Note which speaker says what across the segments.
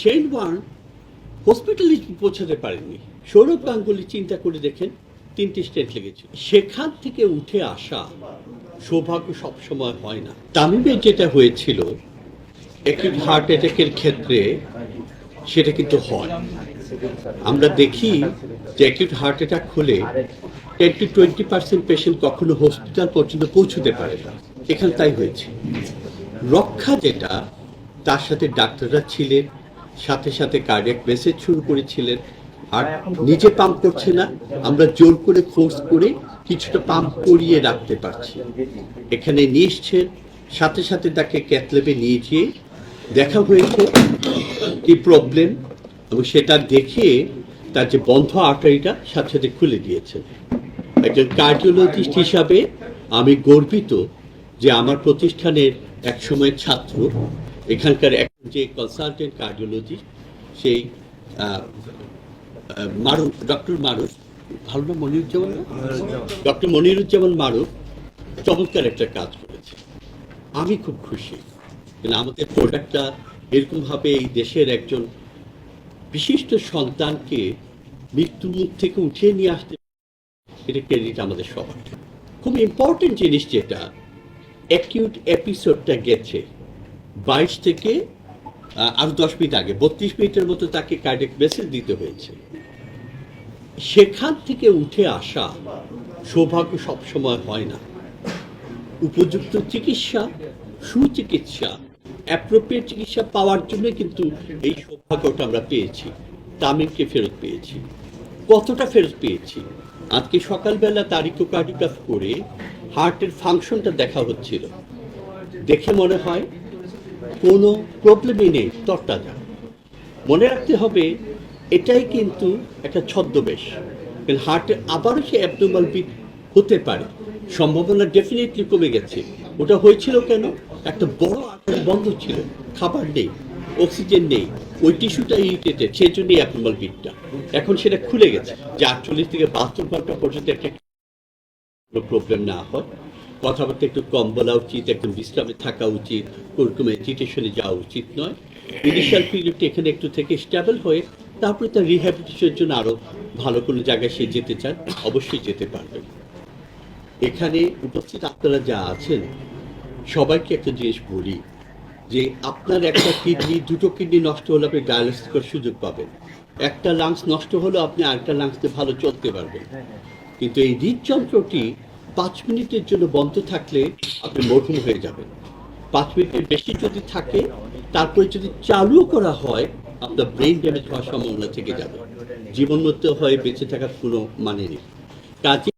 Speaker 1: Shane Warne হসপিটালে পৌঁছাতে পারেননি। সৌরভ গাঙ্গুলি চিন্তা করে দেখেন, তিনটি স্টেট লেগেছে। সেখান থেকে উঠে আসা সৌভাগ্য সবসময় হয় না। তামিমের যেটা হয়েছিল অ্যাকিউট হার্ট অ্যাটাকের ক্ষেত্রে সেটা কিন্তু হয়। আমরা দেখি যে অ্যাকিউট হার্ট অ্যাটাক হলে ten to twenty percent patient কখনো হসপিটাল পর্যন্ত পৌঁছতে পারে না। এখানে তাই হয়েছে। রক্ষা যেটা, তার সাথে ডাক্তাররা ছিলেন। সাথে সাথে কার্ডিয়াক মেসেজ শুরু করেছিলেন। আর নিজে পাম্প করছে না আমরা জোর করে ফোর্স করে কিছুটা পাম্প করিয়ে রাখতে পারছি। এখানে নিয়ে এসছেন সাথে সাথে তাকে ক্যাথলেবে নিয়ে গিয়ে দেখা হয়েছে কি প্রবলেম এবং সেটা দেখে তার যে বন্ধ আর্টারিটা সাথে সাথে খুলে দিয়েছে। একজন কার্ডিওলজিস্ট হিসাবে আমি গর্বিত যে আমার প্রতিষ্ঠানের এক সময়ের ছাত্র এখানকার এখন যে কনসালটেন্ট কার্ডিওলজিস্ট সেই মারুফ ডক্টর মারুফ ভালো না? মনিরুজ্জামান। ডক্টর মনিরুজ্জামান মারুফ চমৎকার একটা কাজ করেছে। আমি খুব খুশি। কারণ আমাদের প্রোডাক্টটা এরকমভাবে এই দেশের একজন বিশিষ্ট সন্তানকে মৃত্যু মুখ থেকে উঠিয়ে নিয়ে আসতে এটা ক্রেডিট আমাদের সবার। খুব ইম্পর্টেন্ট জিনিস যেটা অ্যাকিউট এপিসোডটা গেছে। বাইশ থেকে আরও দশ মিনিট আগে, বত্রিশ মিনিটের মতো তাকে কার্ডিয়াক মেসেজ দিতে হয়েছে। সেখান থেকে উঠে আসা সৌভাগ্য সবসময় হয় না। উপযুক্ত চিকিৎসা, সুচিকিৎসা অ্যাপ্রোপ্রিয়েট চিকিৎসা পাওয়ার জন্য কিন্তু এই সৌভাগ্যটা আমরা পেয়েছি, তামিমকে ফেরত পেয়েছি। কতটা ফেরত পেয়েছি? আজকে সকালবেলা তারিখ কার্ডিগ্রাফ করে হার্টের ফাংশনটা দেখা হচ্ছিল। দেখে মনে হয় কোনো প্রবলেমই নেই, তরতাজা। মনে রাখতে হবে, এটাই কিন্তু একটা ছদ্মবেশ। হার্টে আবারও সে অ্যাবনর্মাল বিট হতে পারে। সম্ভাবনা ডেফিনেটলি কমে গেছে। ওটা হয়েছিল কেন? একটা বড় আকার বন্ধ ছিল। খাবার নেই অক্সিজেন নেই, ওই টিস্যুটা ইরিটেটেড সেই জন্যই অ্যাবনর্মাল বিটটা এখন সেটা খুলে গেছে। যে আটচল্লিশ থেকে বাহাত্তর ঘণ্টা পর্যন্ত একটা প্রবলেম না হয়। কথাবার্তা একটু কম বলা উচিত, একটু বিশ্রামে থাকা উচিত কোরকম এজিটেশনে যাওয়া উচিত নয়। ইনিশিয়াল পিরিয়ডটা এখানে একটু থেকে স্টেবল হয়ে তারপরে তার রিহ্যাবিলিটেশনের জন্য আরও ভালো কোনো জায়গায় সে যেতে চান অবশ্যই যেতে পারবেন এখানে উপস্থিত আপনারা যা আছেন, সবাইকে একটা জিনিস বলি যে আপনার একটা কিডনি দুটো কিডনি নষ্ট হলে আপনি ডায়ালিসিস করার সুযোগ পাবেন। একটা লাংস নষ্ট হলে আপনি আরেকটা লাংসতে ভালো চলতে পারবেন। কিন্তু এই হৃদযন্ত্রটি পাঁচ মিনিটের জন্য বন্ধ থাকলে আপনি মরহুম হয়ে যাবেন। পাঁচ মিনিটের বেশি যদি থাকে, তারপরে যদি চালু করা হয়, আপনার ব্রেন ড্যামেজ হওয়ার সম্ভাবনা থেকে যাবে। জীবন মধ্যে হয়ে বেঁচে থাকার কোনো মানে নেই। কাজে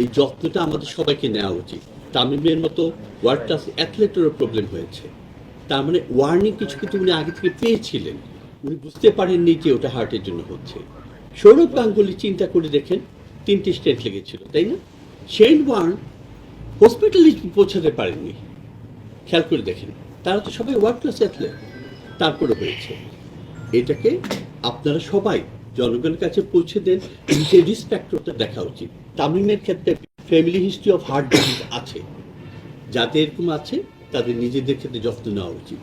Speaker 1: এই যত্নটা আমাদের সবাইকে নেওয়া উচিত। তামিমের মতো ওয়ার্ল্ড ক্লাস অ্যাথলেটেরও প্রবলেম হয়েছে। তার মানে ওয়ার্নিং কিছু কিছু উনি আগে থেকে পেয়েছিলেন। উনি বুঝতে পারেননি যে ওটা হার্টের জন্য হচ্ছে। সৌরভ গাঙ্গুলি চিন্তা করে দেখেন, তিনটি স্টেট লেগেছিল, তাই না? শেন ওয়ার্ন হসপিটালে পৌঁছাতে পারেননি। খেয়াল করে দেখেন, তারা তো সবাই ওয়ার্ল্ড ক্লাস অ্যাথলেট তারপরে হয়েছে। এটাকে আপনারা সবাই জনগণের কাছে পৌঁছে দেন নিজের রিসপেক্টটা দেখা উচিত। তামিমের ক্ষেত্রে family history of heart disease আছে। যাদের এরকম আছে, তাদের নিজেদের ক্ষেত্রে যত্ন নেওয়া উচিত।